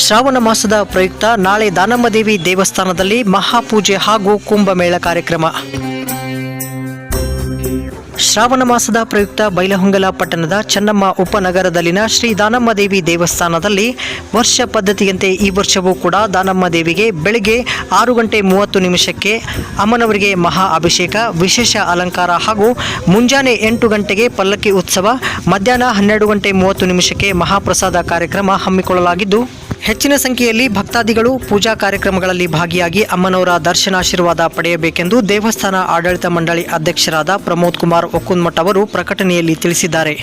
ಶ್ರಾವಣ ಮಾಸದ ಪ್ರಯುಕ್ತ ನಾಳೆ ದಾನಮ್ಮದೇವಿ ದೇವಸ್ಥಾನದಲ್ಲಿ ಮಹಾಪೂಜೆ ಹಾಗೂ ಕುಂಭಮೇಳ ಕಾರ್ಯಕ್ರಮ. ಶ್ರಾವಣ ಮಾಸದ ಪ್ರಯುಕ್ತ ಬೈಲಹೊಂಗಲ ಪಟ್ಟಣದ ಚೆನ್ನಮ್ಮ ಉಪನಗರದಲ್ಲಿನ ಶ್ರೀ ದಾನಮ್ಮದೇವಿ ದೇವಸ್ಥಾನದಲ್ಲಿ ವರ್ಷ ಪದ್ಧತಿಯಂತೆ ಈ ವರ್ಷವೂ ಕೂಡ ದಾನಮ್ಮ ದೇವಿಗೆ ಬೆಳಗ್ಗೆ ಆರು ಗಂಟೆ ಮೂವತ್ತು ನಿಮಿಷಕ್ಕೆ ಅಮ್ಮನವರಿಗೆ ಮಹಾ ಅಭಿಷೇಕ, ವಿಶೇಷ ಅಲಂಕಾರ ಹಾಗೂ ಮುಂಜಾನೆ ಎಂಟು ಗಂಟೆಗೆ ಪಲ್ಲಕ್ಕಿ ಉತ್ಸವ, ಮಧ್ಯಾಹ್ನ ಹನ್ನೆರಡು ಗಂಟೆ ಮೂವತ್ತು ನಿಮಿಷಕ್ಕೆ ಮಹಾಪ್ರಸಾದ ಕಾರ್ಯಕ್ರಮ ಹಮ್ಮಿಕೊಳ್ಳಲಾಗಿದ್ದು ಹೆಚ್ಚಿನ ಸಂಖ್ಯೆಯಲ್ಲಿ ಭಕ್ತಾದಿಗಳು ಪೂಜಾ ಕಾರ್ಯಕ್ರಮಗಳಲ್ಲಿ ಭಾಗಿಯಾಗಿ ಅಮ್ಮನವರ ದರ್ಶನಾಶೀರ್ವಾದ ಪಡೆಯಬೇಕೆಂದು ದೇವಸ್ಥಾನ ಆಡಳಿತ ಮಂಡಳಿ ಅಧ್ಯಕ್ಷರಾದ ಪ್ರಮೋದ್ ಕುಮಾರ್ ಒಕ್ಕುನ್ಮಠ್ ಅವರು ಪ್ರಕಟಣೆಯಲ್ಲಿ ತಿಳಿಸಿದ್ದಾರೆ.